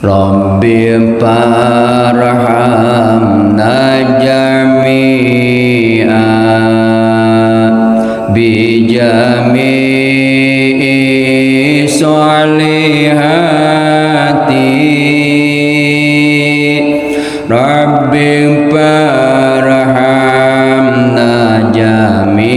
Rabbi parhamna jami'a bi jami'i solihati Rabbi parhamna jami'a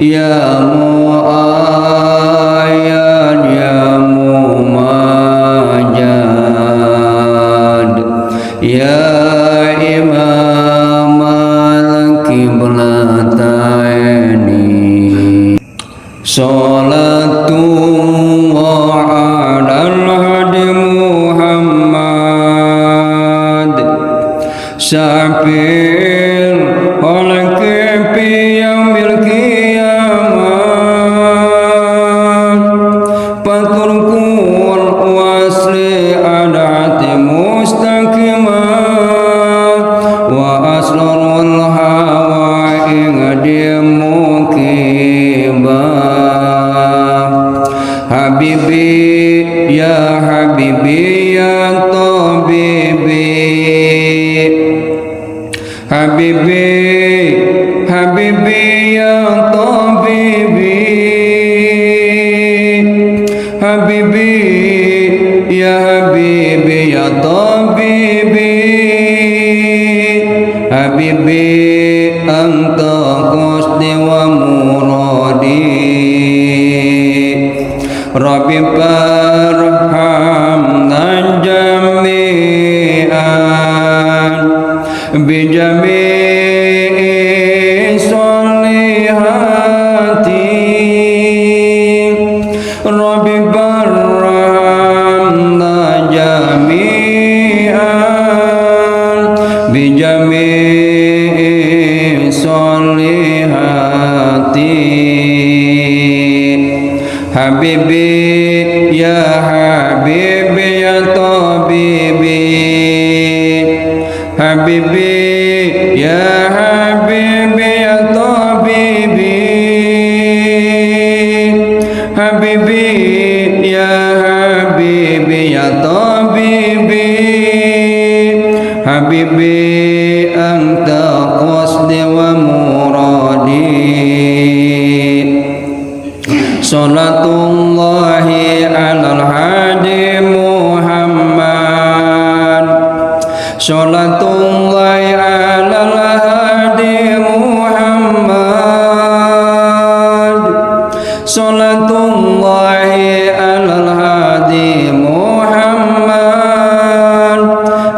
Ya Mu'ayyad Ya Mumajad Ya Imam al-Qiblataini Salatu wa ala hadi Muhammad. Syafir حبيبي يا حبيبي يا طبيبي حبيبي حبيبي يا طبيبي حبيبي يا حبيبي يا طبيبي حبيبي أنت قصدي ومرادي رب فارحمنا جميعا بجميع Habibi ya Habibi ya Tabibi. Habibi ya Habibi ya Tabibi. Habibi ya Habibi ya Tabibi. Habibi anta qasdi wa muradi Salatullahi alal hadi Muhammad Salatullahi alal hadi Muhammad Salatullahi alal hadi Muhammad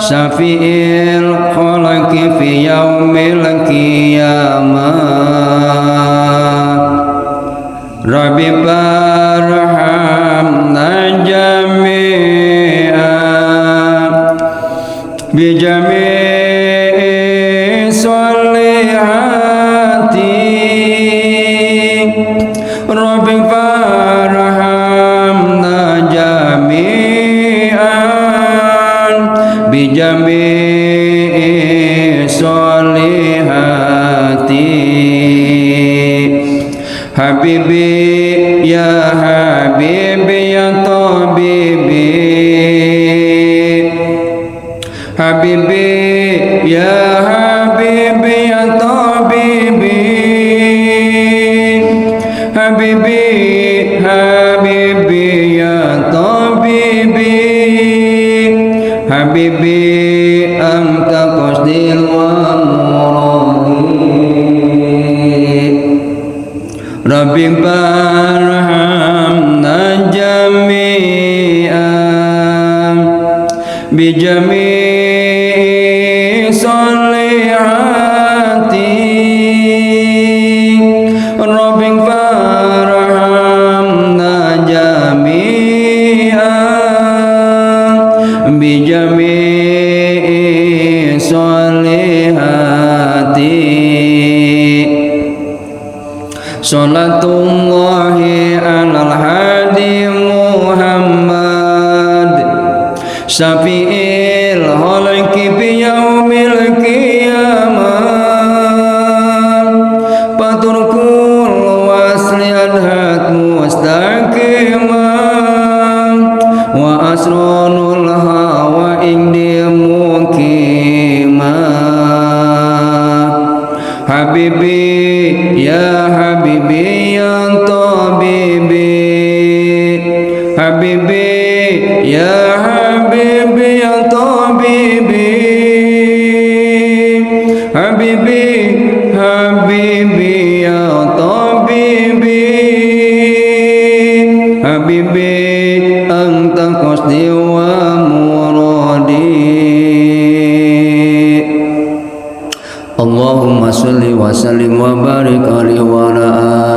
Syafi'il khalaqi fi yaumil qiyamah Rabbi barhamna jami'an bijami'i حبيبي يا حبيبي يا طبيبي حبيبي يا حبيبي يا طبيبي حبيبي Rabbi barhamna jami'an bi jami'i salihati. Rabbi barhamna jami'an bi jami'i صلاة الله على الهادي محمد شفيع হাবিবি ইয়া হাবিবি ইয়া তাবিবি হাবিবি ইয়া হাবিবি ইয়া তাবিবি হাবিবি হাবিবি। اللهم صل وسلم وبارك عليه وعلى آله